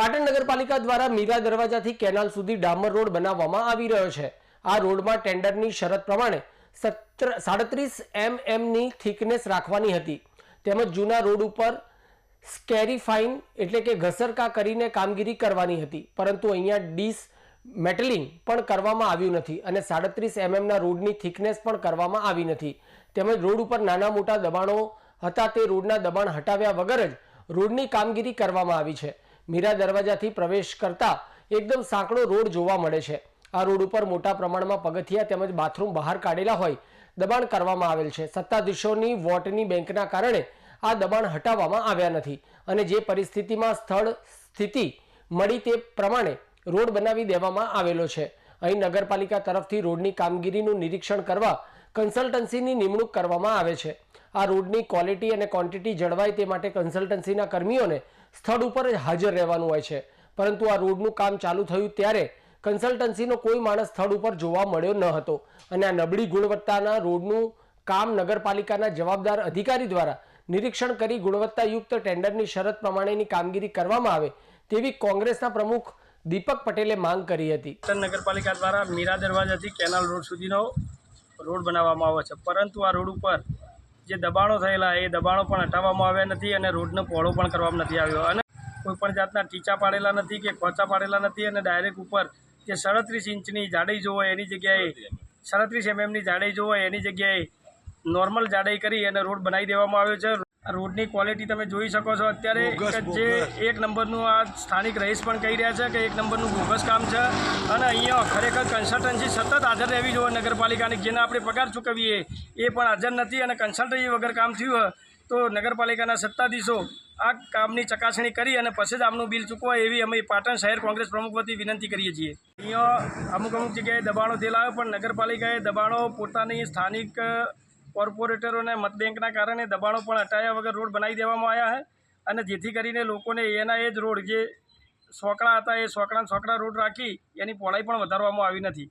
પાટણ નગરપાલિકા દ્વારા મીરા દરવાજાથી કેનાલ સુધી ડામર રોડ બનાવવામાં આવી રહ્યો છે. આ રોડમાં ટેન્ડરની શરત પ્રમાણે સત્ર સાડત્રીસ એમએમની થિકનેસ રાખવાની હતી. તેમજ જૂના રોડ ઉપર સ્કેરીફાઇન એટલે કે ઘસરકા કરીને કામગીરી કરવાની હતી. પરંતુ અહીંયા ડીસ મેટલિંગ પણ કરવામાં આવ્યું નથી અને સાડત્રીસ એમએમના રોડની થિકનેસ પણ કરવામાં આવી નથી. તેમજ રોડ ઉપર નાના મોટા દબાણો હતા તે રોડના દબાણ હટાવ્યા વગર જ રોડની કામગીરી કરવામાં આવી છે. મીરા દરવાજાથી પ્રવેશ કરતા એકદમ સાંકડો રોડ જોવા મળે છે. આ રોડ ઉપર મોટા પ્રમાણમાં પગથિયા તેમજ બાથરૂમ બહાર કાઢેલા હોય દબાણ કરવામાં આવેલ છે. સત્તાધીશોની વોટની બેંકના કારણે આ દબાણ હટાવવામાં આવ્યા નથી અને જે પરિસ્થિતિમાં સ્થળ સ્થિતિ મળી તે પ્રમાણે રોડ બનાવી દેવામાં આવેલો છે. અહીં નગરપાલિકા તરફથી રોડની કામગીરીનું નિરીક્ષણ કરવા કન્સલ્ટન્સીની નિમણૂક કરવામાં આવે છે. આ રોડની ક્વોલિટી અને ક્વોન્ટિટી જળવાય તે માટે કન્સલ્ટન્સીના કર્મીઓને સ્થળ ઉપર જ હાજર રહેવાનું હોય છે. પરંતુ આ રોડનું કામ ચાલુ થયું ત્યારે કન્સલ્ટન્સીનો કોઈ માણસ સ્થળ ઉપર જોવા મળ્યો ન હતો અને આ નબળી ગુણવત્તાના રોડનું કામ નગરપાલિકાના જવાબદાર અધિકારી દ્વારા નિરીક્ષણ કરી ગુણવત્તાયુક્ત ટેન્ડરની શરત પ્રમાણેની કામગીરી કરવામાં આવે તેવી કોંગ્રેસના પ્રમુખ દીપક પટેલે માંગ કરી હતી. નગરપાલિકા દ્વારા મીરા દરવાજાથી કેનાલ રોડ સુધીનો રોડ બનાવવામાં આવ્યો છે. પરંતુ આ રોડ ઉપર જે દબાણો થયેલા, એ દબાણો પણ હટાવવામાં આવ્યા નથી અને રોડનો પહોળો પણ કરવામાં નથી આવ્યો. અને કોઈપણ જાતના ટીચા પાડેલા નથી કે ખોચા પાડેલા નથી અને ડાયરેક્ટ ઉપર જે સાડત્રીસ ઇંચની જાડાઈ જોવો એની જગ્યાએ, સાડત્રીસ એમએમની જાડાઈ જોવો એની જગ્યાએ નોર્મલ જાડાઈ કરી અને રોડ બનાવી દેવામાં આવ્યો છે. આ રોડની ક્વોલિટી તમે જોઈ શકો છો. અત્યારે જે એક નંબરનું આ સ્થાનિક રહીશ પણ કહી રહ્યા છે કે એક નંબરનું બોગસ કામ છે. અને અહીંયા ખરેખર કન્સલ્ટન્સી સતત હાજર રહેવી જોઈએ નગરપાલિકાની જેને આપણે પગાર ચૂકવીએ એ પણ હાજર નથી અને કન્સલ્ટન્સી વગર કામ થયું હોય તો નગરપાલિકાના સત્તાધીશો આ કામની ચકાસણી કરી અને પછી જ આમનું બિલ ચૂકવાય એવી અમે પાટણ શહેર કોંગ્રેસ પ્રમુખ વતી વિનંતી કરીએ છીએ. અહીંયા અમુક અમુક જગ્યાએ દબાણો થયેલા પણ નગરપાલિકાએ દબાણો પોતાની સ્થાનિક કોર્પોરેટરોને મત બેંકના કારણે દબાણો પણ હટાયા વગર રોડ બનાવી દેવામાં આવ્યા છે. અને જેથી કરીને લોકોને એના એ જ રોડ જે સોકડા હતા, એ સોકડા સોકડા રોડ રાખી એની પહોળાઈ પણ વધારવામાં આવી નથી.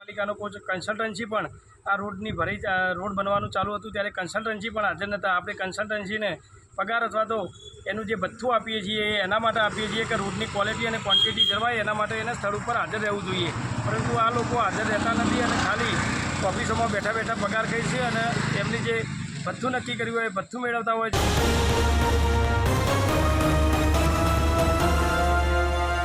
પાલિકાનો કોચ કન્સલ્ટન્સી પણ આ રોડની ભરી રોડ બનવાનું ચાલુ હતું ત્યારે કન્સલ્ટન્સી પણ હાજર નહોતા. આપણે કન્સલ્ટન્સીને પગાર અથવા તો એનું જે ભથ્થું આપીએ છીએ એ એના માટે આપીએ છીએ કે રોડની ક્વોલિટી અને ક્વોન્ટિટી જળવાય એના માટે એને સ્થળ ઉપર હાજર રહેવું જોઈએ. પરંતુ આ લોકો હાજર રહેતા નથી અને ખાલી ઓફિસોમાં બેઠા બેઠા પગાર કરી છે અને એમની જે ભથ્થું નક્કી કર્યું હોય એ ભથ્થું મેળવતા હોય છે.